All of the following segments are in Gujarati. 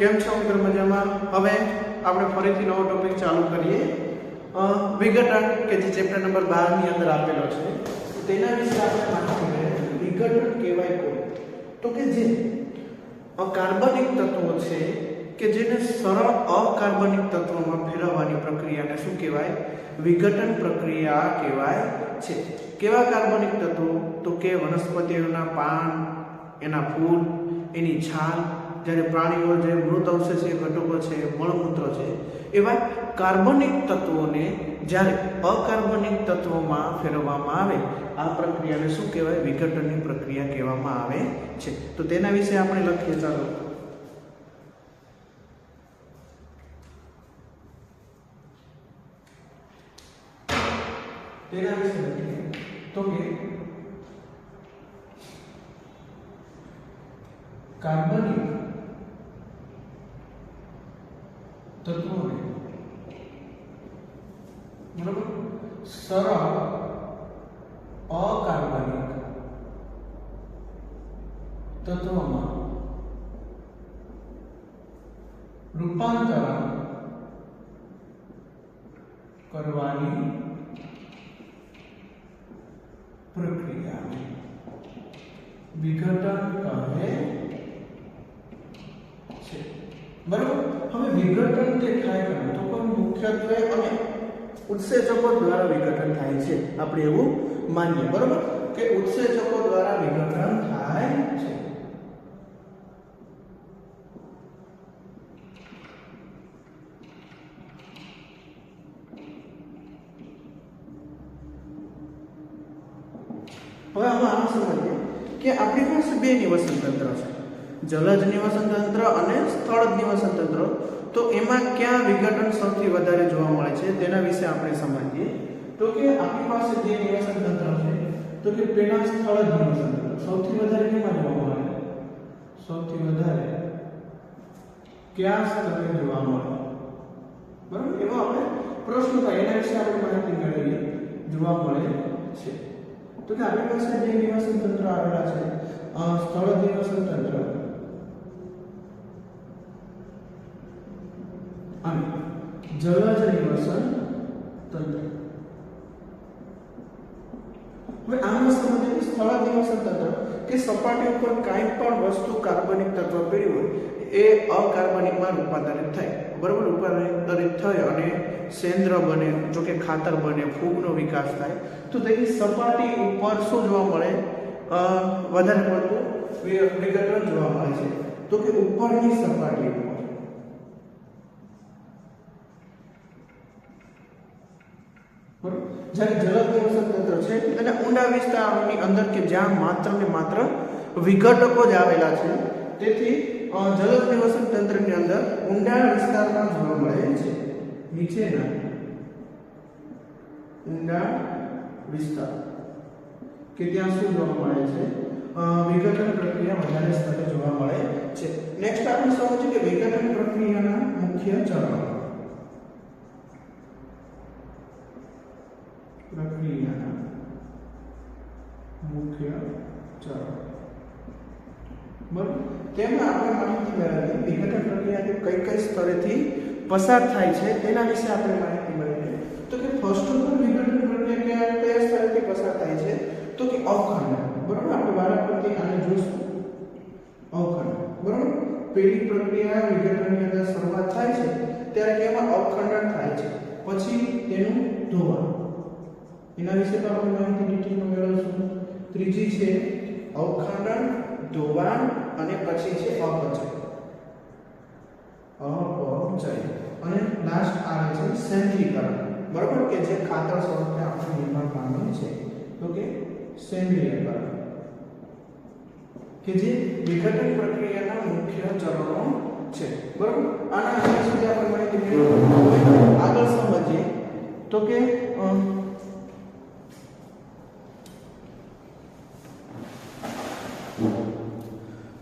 કેમ છો મિત્ર મજામાં? હવે આપણે ફરીથી નવો ટોપિક ચાલુ કરીએ. વિઘટન કે જે ચેપ્ટર નંબર 12 ની અંદર આપેલો છે તેના વિશે આપણે વિઘટન કહેવાય કોણ? તો કે જે કાર્બનિક તત્વો છે, કે જેને સરળ અકાર્બનિક તત્વોમાં ફેરવવાની પ્રક્રિયાને શું કહેવાય? વિઘટન પ્રક્રિયા કહેવાય છે. કેવા કાર્બનિક તત્વો? તો કે વનસ્પતિઓના પાન, એના ફૂલ, એની છાલ જ્યારે પ્રાણીઓ જે મૃત અવશેષીય ઘટકો છે, મળમૂત્ર છે, એવા કાર્બનિક તત્વોને જ્યારે અકાર્બનિક તત્વોમાં ફેરવવામાં આવે, આ પ્રક્રિયાને શું કહેવાય? વિઘટનની પ્રક્રિયા કહેવામાં આવે છે. તો તેના વિશે આપણે લખીએ. ચાલો. તેના વિશે તો કે કાર્બનિક તત્વોને બરાબર સરળ અકાર્બનિક તત્વોમાં રૂપાંતરણ કરવાની પ્રક્રિયાને વિઘટન કહે છે બરાબર હવે વિઘટન તે થાય કરે તો પણ મુખ્યત્વે અને ઉત્સેચકો દ્વારા વિઘટન થાય છે. આપણે એવું માનીએ. બરાબર? કે ઉત્સેચકો દ્વારા વિઘટન થાય છે. હવે આમાં આમ સમજીએ કે આપણી પાસે બે નિવસન તંત્ર છે. જલજ નિવસન તંત્ર અને સ્થળ નિવસન તંત્ર. તો એમાં ક્યાં વિઘટન સૌથી વધારે જોવા મળે છે તેના વિશે આપણે સમજીએ. તો કે આપણી પાસે જે નિવસન તંત્ર છે, તો કે પેલા સ્થળ નિવસન તંત્ર. સૌથી વધારે કેમાં જોવા મળે? સૌથી વધારે કયા સ્થળે જોવા મળે? બરાબર? એવો આપણે પ્રશ્ન થાય એના વિશે આપણે માહિતી મેળવીએ, જોવા મળે છે. તો કે આપણી પાસે જે નિવાસન તંત્ર આવેલા છે સ્થળ નિવાસન તંત્ર. અને જલજ નિવાસન તંત્ર. હવે આમાં સમજીએ સ્થળ નિવાસન તંત્ર કે સપાટી ઉપર કાંઈ પણ વસ્તુ કાર્બનિક તત્વ પીડ્યું હોય, એ અકાર્બનિકમાં રૂપાંતરિત થાય. બરાબર? રૂપાંતરિત થાય અને સેન્દ્ર બને જો કે ખાતર બને, ફૂગનો વિકાસ થાય. તો તેની સપાટી ઉપર શું જોવા મળે? વધારે પડતું વિઘટન જોવા મળે છે. તો કે ઉપરની સપાટી. ઉપર બરાબર? જ્યારે જલદ નિવસન તંત્ર છે અને ઊંડા વિસ્તારોની અંદર કે જ્યાં માત્ર ને માત્ર વિઘટકો જ આવેલા છે તેથી અ, જલદ નિવસન તંત્રની અંદર ઊંડા વિસ્તારમાં જોવા મળે છે. નીચેના ઊંડા વિસ્તાર કે ત્યાં શું જોવા મળે છે? વિઘટન પ્રક્રિયા વધારે સ્તરે જોવા મળે છે. નેક્સ્ટ આપણે સમજીએ કે વિઘટન પ્રક્રિયાના મુખ્ય ચરણો પ્રક્રિયાના મુખ્ય ચરણ બરાબર? તેમાં આપણે માહિતી મેળવીએ, વિઘટન પ્રક્રિયા કે કઈ કઈ સ્તરેથી પસાર થાય છે, તેના વિશે આપણે માહિતી મેળવીએ. તો કે ફર્સ્ટ ઓફ ઓલ વિઘટન પ્રક્રિયા કયા સ્તરેથી પસાર થાય છે, તો કે અવખંડન બરાબર? આપણે વારાફરતી આને જોઈશું અવખંડન બરાબર? પેલી પ્રક્રિયા, વિઘટનની અંદર શરૂઆત થાય છે, ત્યારે તેમાં અવખંડન થાય છે. પછી તેનું ધોવાણ. એના વિશે તો આપણે માહિતી ડિટેલમાં મેળવશું. ત્રીજી છે અવખંડન, ધોવાણ અને પછી છે અપચય. અપચય અને લાસ્ટ આવે છે સેન્દ્રીકરણ. બરાબર કે જે ખાતર સ્વરૂપે આપણે નિર્માણ પામે છે? તો કે સેન્દ્રીયકરણ. કે જે વિઘટન પ્રક્રિયાના મુખ્ય ચરણો છે. બરાબર? આના આગળ સુધી આપણે માહિતી આગળ સમજીએ. તો કે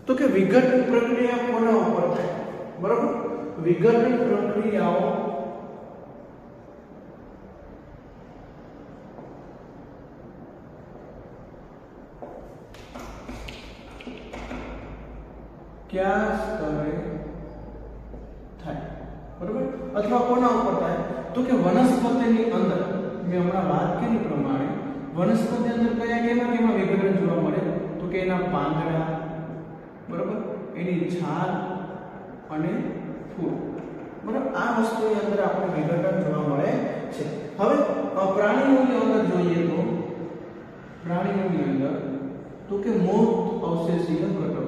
તો કે વિઘટન પ્રક્રિયા કોના ઉપર થાય? બરાબર? વિઘટન પ્રક્રિયાઓ કયા સ્તરે બરોબર? અથવા કોના ઉપર થાય? તો કે વનસ્પતિની અંદર. મેં હમણાં વાત કરી પ્રમાણે વનસ્પતિ અંદર કયા, કેમાં કેમાં વિઘટન જોવા મળે? તો કે એના પાંદડા બરોબર? એની છાલ અને ફૂલ. બરાબર? આ વસ્તુની અંદર આપણે વિઘટન જોવા મળે છે. હવે પ્રાણીઓની અંદર જોઈએ તો, પ્રાણીઓની અંદર તો કે મૂળ અવશેષીય ઘટક.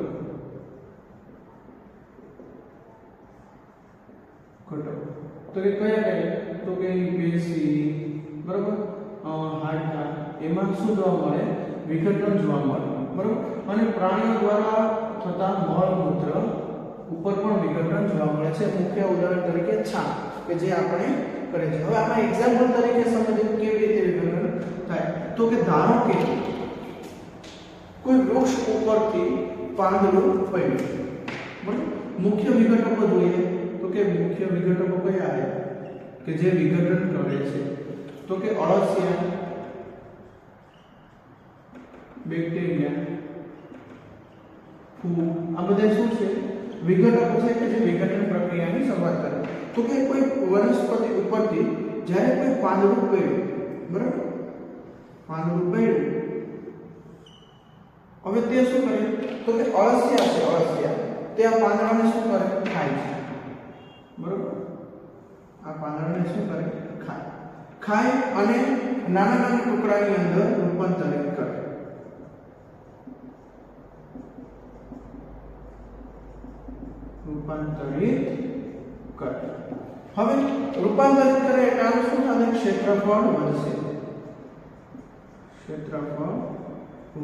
તો કે કયા કયા? તો કે પેશી બરાબર? હાડકા, એમાં શું જોવા મળે? વિઘટન જોવા મળે. બરાબર? અને પ્રાણીઓ દ્વારા થતા મળમૂત્ર ઉપર પણ વિઘટન જોવા મળે છે. મુખ્ય ઉદાહરણ તરીકે છાણ, કે જે આપણે કરે છે હવે આમાં એક્ઝામ્પલ તરીકે સમજીએ કેવી રીતે વિઘટન થાય? તો કે ધારો કે કોઈ વૃક્ષ ઉપરથી પાંદડું પડ્યું. બરાબર? મુખ્ય વિઘટકો જોઈએ તો કે મુખ્ય વિઘટકો કયા આવે કે જે વિઘટન કરે છે. તો કે અળસિયા, બેક્ટેરિયા ફૂગ આ બધા શું છે વિઘટકો છે કે જે વિઘટન પ્રક્રિયાની શરૂઆત કરે તો કે કોઈ વનસ્પતિ ઉપરથી જ્યારે કોઈ પાંદડું પડ્યું બરાબર પાંદડું પડ્યું હવે તે શું કરે તો કે અળસિયા છે અળસિયા તે આ પાંદડાને શું કરે ખાય છે બરોબર આ પાંદડાને શું કરે ખાય ખાય અને નાના નાના ટુકડાની અંદર રૂપાંતરિત કરે રૂપાંતરિત કરે હવે રૂપાંતરિત કરે એટલે શું થશે ક્ષેત્રફળ વધશે. ક્ષેત્રફળ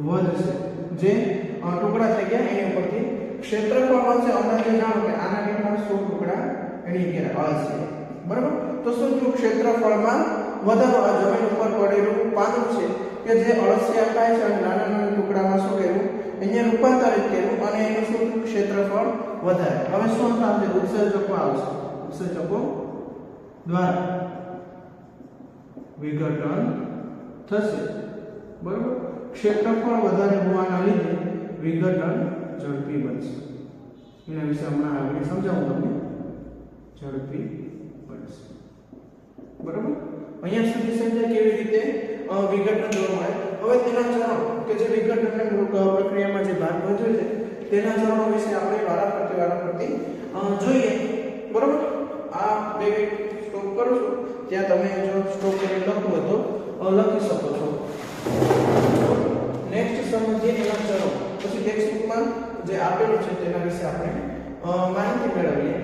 વધશે. જે ટુકડા થઈ ગયા એની ઉપરથી ક્ષેત્રફળ વધશે. અંદાજે જાણો કે આના કેટલા સો ટુકડા એની ઘેર હશે બરાબર? તો શું થયું? ક્ષેત્રફળમાં વધારો આ જમીન ઉપર પડેલું પાનું છે કે જે અળસિયા થાય છે અને નાના નાના ટુકડામાં શું કર્યું? અહીંયા રૂપાંતરિત કર્યું અને એનું શું? ક્ષેત્રફળ વધારે. હવે શું થશે ઉત્સર્જકો આવશે. ઉત્સર્જકો દ્વારા વિઘટન થશે. બરોબર? ક્ષેત્રફળ વધારે હોવાના લીધે વિઘટન ઝડપી બનશે. એના વિશે હમણાં આગળ સમજાવું તમને. ઝડપી બનશે. બરોબર? અહીંયા સુધી સમજાય કેવી રીતે? અ, વિઘટન જોવા મળે. હવે તેના ચરણો કે જે વિઘટનની મૂળ પ્રક્રિયામાં જે ભાગ ભજવે છે તેના ચરણો વિશે આપણે વારાફરતી વારાફરતી જોઈએ. બરોબર? આ બે સ્ટોપ કરું છું. ત્યાં તમે જો સ્ટોપ કરી લખવું તો લખી શકો છો. નેક્સ્ટ સમજીએ એના ચરો પછી ટેક્સ્ટ બુકમાં જે આપેલું છે તેના વિશે આપણે માહિતી મેળવીએ.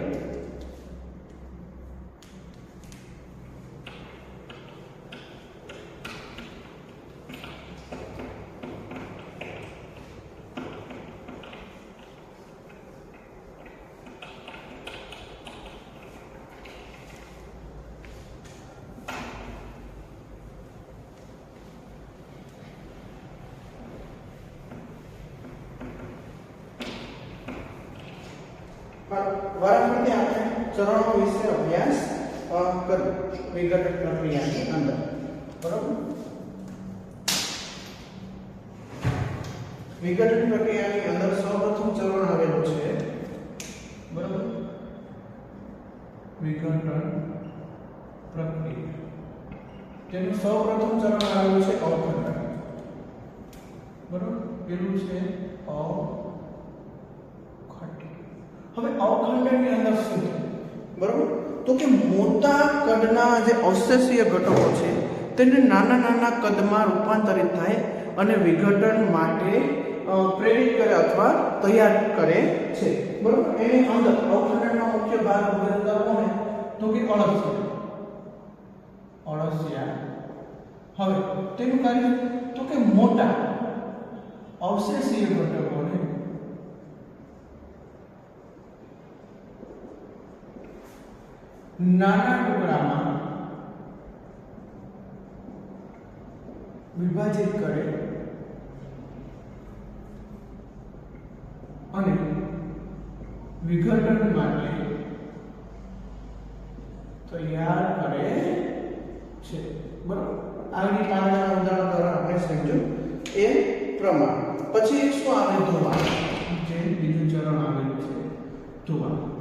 વારાફરતી આપણે ચરણો વિશે અભ્યાસ અ, કરીએ વિઘટન પ્રક્રિયાની અંદર બરોબર વિઘટન પ્રક્રિયાની અંદર સૌપ્રથમ ચરણ આવેલું છે બરોબર વિઘટન પ્રક્રિયા તેનું સૌપ્રથમ ચરણ આવેલું છે અવખંડન બરોબર પેલું છે અવખંડન હવે અવખંડનની અંદર શું બરોબર? તો કે મોટા કદના જે અવશેષીય ઘટકો છે, તેને નાના નાના કદમાં રૂપાંતરિત થાય અને વિઘટન માટે પ્રેરિત કરે અથવા તૈયાર કરે છે. બરોબર? એની અંદર અવખંડનનો મુખ્ય ભાગ વગેરે કરવો ને તો કે અળસિયા. અળસિયા. હવે તેનું કાર્ય તો કે મોટા અવશેષીય ઘટકોને નાના ટુકડામાં વિભાજિત કરે અને વિઘટન માટે તૈયાર કરે છે. બરોબર? આગળની પાંચના ઉદાહરણ દ્વારા આપણે સમજ્યું. એ પ્રમાણ. પછી શું આવે? ધોવા. જે બીજું ચરણ આવેલું છે. ધોવા.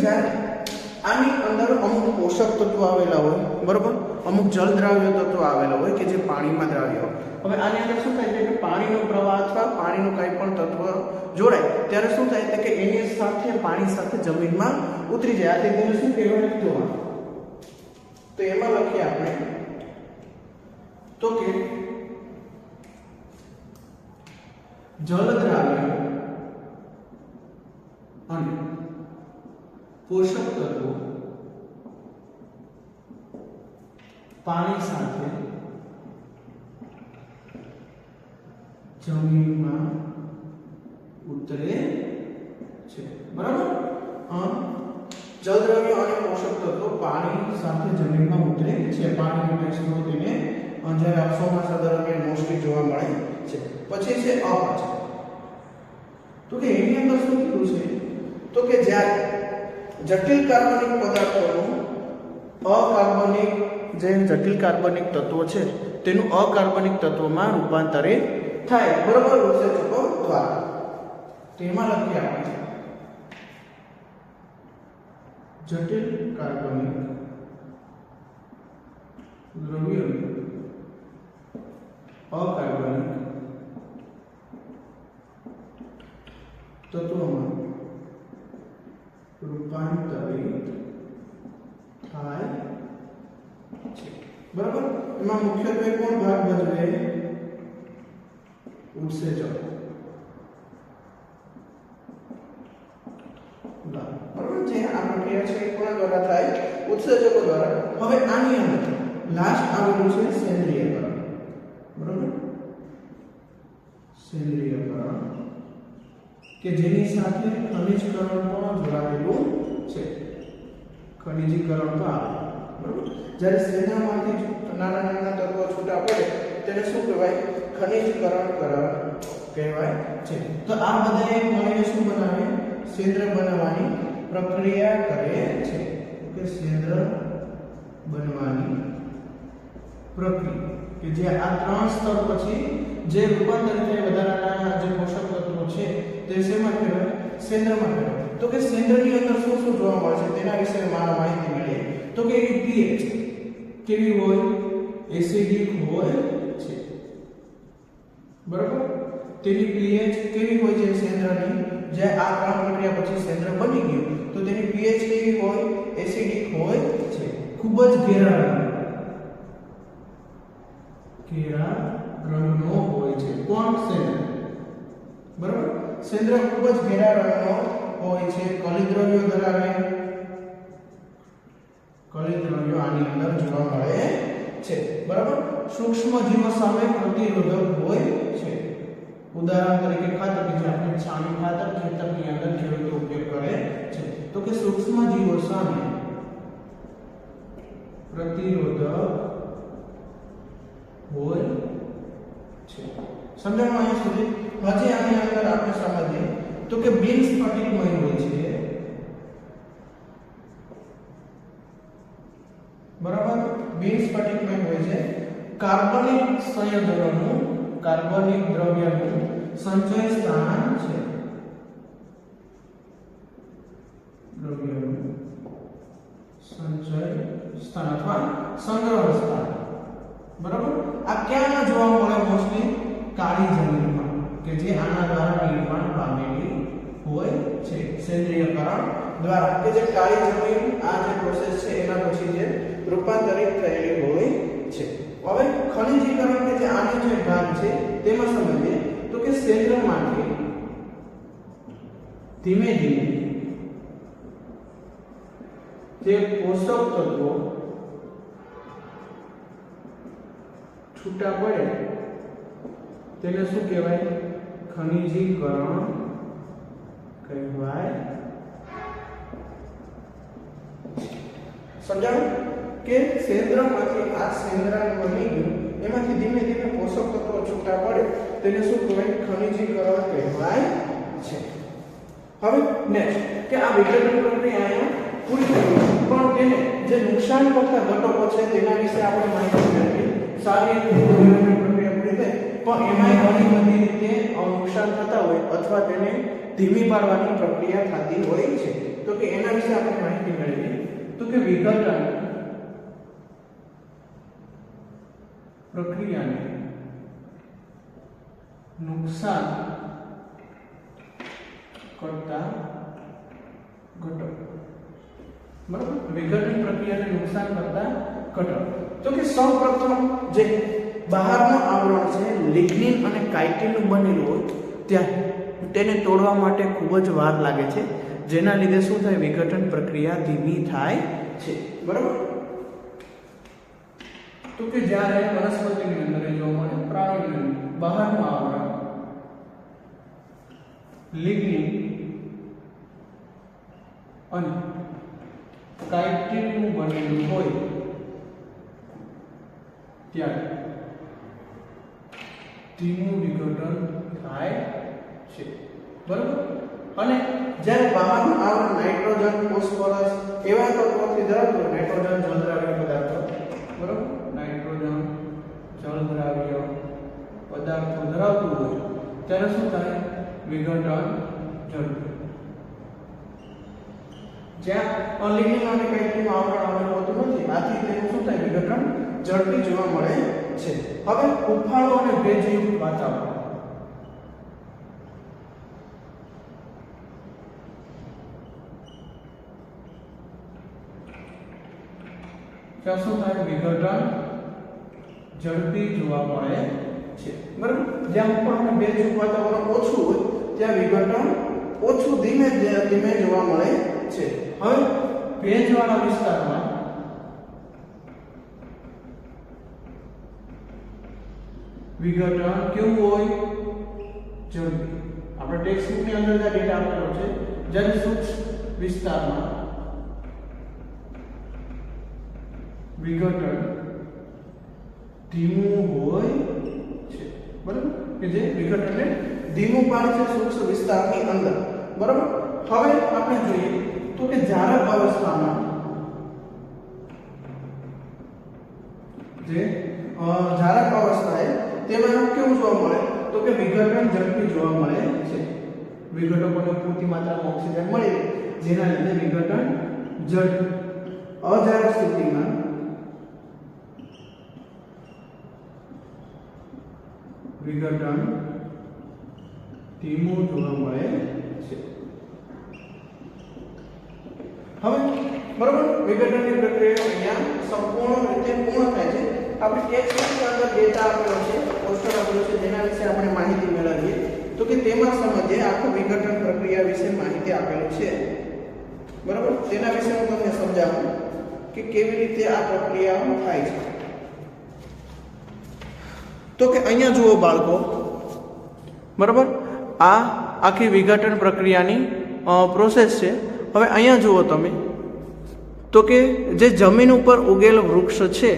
જ્યારે આની અંદર અમુક પોષક તત્વો આવેલા હોય, બરોબર? અમુક જળ દ્રાવ્ય તત્વો આવેલા હોય કે જે પાણીમાં દ્રાવ્ય હોય. હવે આની અંદર શું થાય છે કે પાણીનો પ્રવાહ અથવા પાણીનું કંઈ પણ તત્વ જોડાય, ત્યારે શું થાય છે કે એની સાથે પાણી સાથે જમીનમાં ઉતરી જાય. આથી તેને શું કહેવાય? ધોવાણ. તો એમાં લખીએ આપણે. તો કે જલ દ્રાવ્ય અને પોષક તત્વો પાણી સાથે જમીનમાં ઉતરે છે બરાબર અ, જળદ્રવ્ય અને પોષક તત્વો પાણી સાથે જમીનમાં ઉતરે છે પાણીનો કોઈ સ્ત્રોત એને અ, જ્યારે ચોમાસા દરમિયાન મોસ્ટલી જોવા મળે છે પછી છે અપાચન તો કે એની અંદર શું કીધું છે તો કે જ્યારે જટિલ કાર્બનિક પદાર્થોનું અકાર્બનિક જે જટિલ કાર્બનિક તત્વો છે, તેનું અકાર્બનિક તત્વમાં રૂપાંતરિત થાય. બરોબર ઉત્સેચકો દ્વારા તેમાં લખી આપણે. જટિલ કાર્બનિક દ્રવ્ય અકાર્બનિક તત્વોમાં થાય છે બરાબર એમાં મુખ્યત્વે કોણ ભાગ ભજવે ઉત્સેચક બરાબર જે આ પ્રક્રિયા છે એ કોના દ્વારા થાય ઉત્સેચકો દ્વારા હવે આની અંદર લાસ્ટ આવેલું છે સેન્દ્રિયકરણ બરાબર સેન્દ્રિયકરણ કે જેની સાથે ખનિજકરણ પણ જોડાયેલું છે ખનિજીકરણ તો આવે. બરાબર? જ્યારે સેનામાંથી નાના નાના તત્વો છૂટા પડે તેને શું કહેવાય? ખનિજકરણ કરણ કહેવાય છે. તો આ બધાએ મળીને શું બનાવે? સેન્દ્ર બનાવવાની પ્રક્રિયા કરે છે. કે સેન્દ્ર બનવાની પ્રક્રિયા. કે જે આ ત્રણ સ્તર પછી જે રૂપાંતર થાય, વધારાના જે પોષક તત્વો છે, તે શેમાં કહેવાય? સેન્દ્રમાં કહેવાય. તો કે સેન્દ્રની અંદર શું શું જોવા મળે છે તેના વિશે મારા માહિતી મેળવીએ તો કે એની પીએચ કેવી હોય? એસિડિક હોય છે. બરાબર? તેની પીએચ કેવી હોય છે સેન્દ્રની જે આ ત્રણ પ્રક્રિયા પછી સેન્દ્ર બની ગયું. તો તેની પીએચ કેવી હોય? એસિડિક હોય છે. ખૂબ જ ઘેરા ઘેરા રંગનો હોય છે. કોણ સેન્દ્ર બરાબર? સેન્દ્ર ખૂબ જ ઘેરા રંગનો હોય છે. કલિદ્રવ્યો ધરાવે. કલિદ્રવ્યો આની અંદર જોવા મળે છે. બરાબર? સૂક્ષ્મ જીવો સામે પ્રતિરોધક હોય છે. ઉદાહરણ તરીકે ખાતર કે જે છાણી ખાતર ખેતરની અંદર ખેડૂતો ઉપયોગ કરે છે. તો કે સૂક્ષ્મ જીવો સામે પ્રતિરોધક હોય છે. સમજાણું અહીંયા સુધી? હજી આની અંદર આપણે સમજીએ તો કે બિન સ્ફટિકમય હોય છે બરાબર બિન સ્ફટિકમય હોય છે કાર્બનિક સંયોજનોનું કાર્બનિક દ્રવ્યનું સંચય સ્થાન છે દ્રવ્યનું સંચય સ્થાન અથવા સંગ્રહ સ્થાન બરાબર આ ક્યાં જોવા મળે મોસ્ટલી કાળી જમીનમાં કે જે આના દ્વારા નિર્માણ પામેલી હોય છે સેન્દ્રિયકરણ દ્વારા. કે જે કાળી જમીન, આ જે પ્રોસેસ છે, એના પછી જે રૂપાંતરિત થયેલી હોય છે. હવે ખનિજીકરણ કે જે આનો જે ભાગ છે, તેમાં સમજીએ તો કે સેન્દ્રમાંથી ધીમે ધીમે જે પોષક તત્વો છૂટા પડે, તેને શું કહેવાય? ખનિજીકરણ કહેવાય સમજાણું? કે સેન્દ્રમાંથી આ સેન્દ્ર બની ગયું એમાંથી ધીમે ધીમે પોષક તત્વો છૂટા પડે, તેને શું કહેવાય? ખનિજીકરણ કહેવાય છે. હવે નેક્સ્ટ કે આ વિઘટન પ્રક્રિયા અહીંયા પૂરી થઈ પણ તેને જે નુકસાન કરતા ઘટકો છે, તેના વિશે આપણે માહિતી મેળવી સારી રીતે પ્રક્રિયા પૂરી થઈ, પણ એમાંય ઘણી બધી રીતે નુકસાન થતા હોય, અથવા તેને ધીમી પાડવાની પ્રક્રિયા થતી હોય છે. તો કે એના વિશે આપણે માહિતી મેળવીએ. તો કે વિઘટન પ્રક્રિયાને નુકસાન કરતા ઘટક. બરાબર? વિઘટન પ્રક્રિયાને નુકસાન કરતા ઘટક. તો કે સૌપ્રથમ જે બહારનું આવરણ છે લિગ્નિન અને કાઇટિનનું બનેલું હોય, ત્યાં તેને તોડવા માટે ખૂબ જ વાર લાગે છે. જેના લીધે શું થાય? વિઘટન પ્રક્રિયા ધીમી થાય છે. બરાબર? તો કે જ્યારે વનસ્પતિની અંદર જોવા મળે પ્રાણીની અંદર બહારનું આવરણ લિગ્નિન અને કાઇટિનનું બનેલું હોય ત્યારે ધીમું વિઘટન થાય બરાબર? અને જ્યારે બહારનું આવરણ નાઇટ્રોજન, ફોસ્ફરસ એવા ધરાવતું હોય નાઇટ્રોજન જલદ્રાવ્ય પદાર્થો, બરાબર? નાઇટ્રોજન જલદ્રાવ્ય પદાર્થો ધરાવતું હોય, ત્યારે શું થાય? વિઘટન ઝડપી જ્યાં અલિગ્નિન અને કાઇટિનનું આવરણ આવેલું હોતું નથી, આથી તેનું શું થાય? વિઘટન ઝડપી જોવા મળે છે. હવે ઉફાળો અને ભેજયુક્ત વાતાવરણ. ત્યાં શું થાય વિઘટન ઝડપી જોવા મળે છે. બરાબર? જ્યાં ઉફાળો અને ભેજયુક્ત વાતાવરણ ઓછું હોય ત્યાં વિઘટન ઓછું ધીમે ધીમે જોવા મળે છે. હવે ભેજવાળા વિસ્તારમાં વિઘટન કેવું હોય? ઝડપી. આપણે ટેક્સ્ટ બુકની અંદર જે ડેટા આપેલો છે જ્યારે સૂક્ષ્મ વિસ્તારમાં વિઘટન ધીમું હોય છે. બરાબર? કે જે વિઘટનને ધીમું પાડે છે સૂક્ષ્મ વિસ્તારની અંદર. બરાબર? હવે આપણે જોઈએ તો કે જારક અવસ્થામાં જે જારક અવસ્થાએ તેમાં કેવું જોવા મળે? તો કે વિઘટન ઝડપી જોવા મળે છે. વિઘટકોને પૂરતી માત્રામાં ઓક્સિજન મળે જેના લીધે વિઘટન ઝડપ અજારક સ્થિતિમાં વિઘટન ધીમું જોવા મળે છે. હવે બરોબર, વિઘટનની પ્રક્રિયા અહીંયા સંપૂર્ણ રીતે પૂર્ણ થાય છે. આપણે ટેક્સ્ટની અંદર ડેટા આપેલો છે પોસ્ટર આપેલો છે, જેના વિશે આપણે માહિતી મેળવીએ. તો કે તેમાં સમજે આખો વિઘટન પ્રક્રિયા વિશે માહિતી આપેલી છે. બરાબર? તેના વિશે હું તમને સમજાવું કે કેવી રીતે આ પ્રક્રિયાઓ થાય છે. તો કે અહીંયા જુઓ બાળકો. બરાબર? આ આખી વિઘટન પ્રક્રિયાની પ્રોસેસ છે. હવે અહીંયા જુઓ તમે. તો કે જે જમીન ઉપર ઉગેલ વૃક્ષ છે,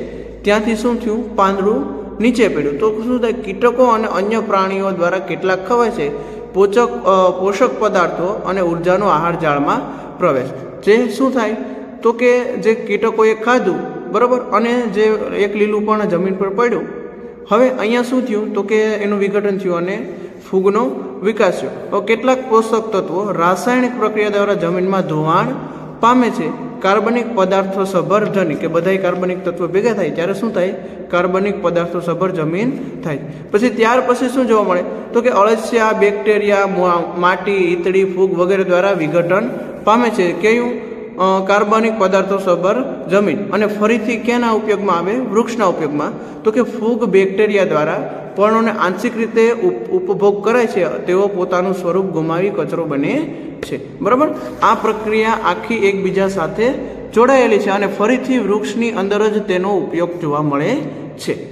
ત્યાંથી શું થયું? પાંદડું નીચે પડ્યું. તો શું થાય? કીટકો અને અન્ય પ્રાણીઓ દ્વારા કેટલાક ખવાય છે? પોષક પોષક પદાર્થો અને ઉર્જાનો આહાર જાળમાં પ્રવેશ. જે શું થાય? તો કે જે કીટકોએ ખાધું, બરાબર? અને જે એક લીલું પણ જમીન પર પડ્યું હવે અહીંયા શું થયું? તો કે એનું વિઘટન થયું અને ફૂગનો વિકાસ થયો. કેટલાક પોષક તત્વો રાસાયણિક પ્રક્રિયા દ્વારા જમીનમાં ધોવાણ પામે છે. કાર્બનિક પદાર્થો સભર ધની, કે બધાય કાર્બનિક તત્વો ભેગા થાય, ત્યારે શું થાય? કાર્બનિક પદાર્થો સભર જમીન થાય. પછી ત્યાર પછી શું જોવા મળે? તો કે અળસિયા, બેક્ટેરિયા માટી, ઈતળી, ફૂગ વગેરે દ્વારા વિઘટન પામે છે. કયું? કાર્બનિક પદાર્થો સબર જમીન. અને ફરીથી કેના ઉપયોગમાં આવે? વૃક્ષના ઉપયોગમાં. તો કે ફૂગ, બેક્ટેરિયા દ્વારા પર્ણોને આંશિક રીતે ઉપ- ઉપભોગ કરે છે, તેઓ પોતાનું સ્વરૂપ ગુમાવી કચરો બને છે. બરાબર? આ પ્રક્રિયા આખી એકબીજા સાથે જોડાયેલી છે અને ફરીથી વૃક્ષની અંદર જ તેનો ઉપયોગ જોવા મળે છે.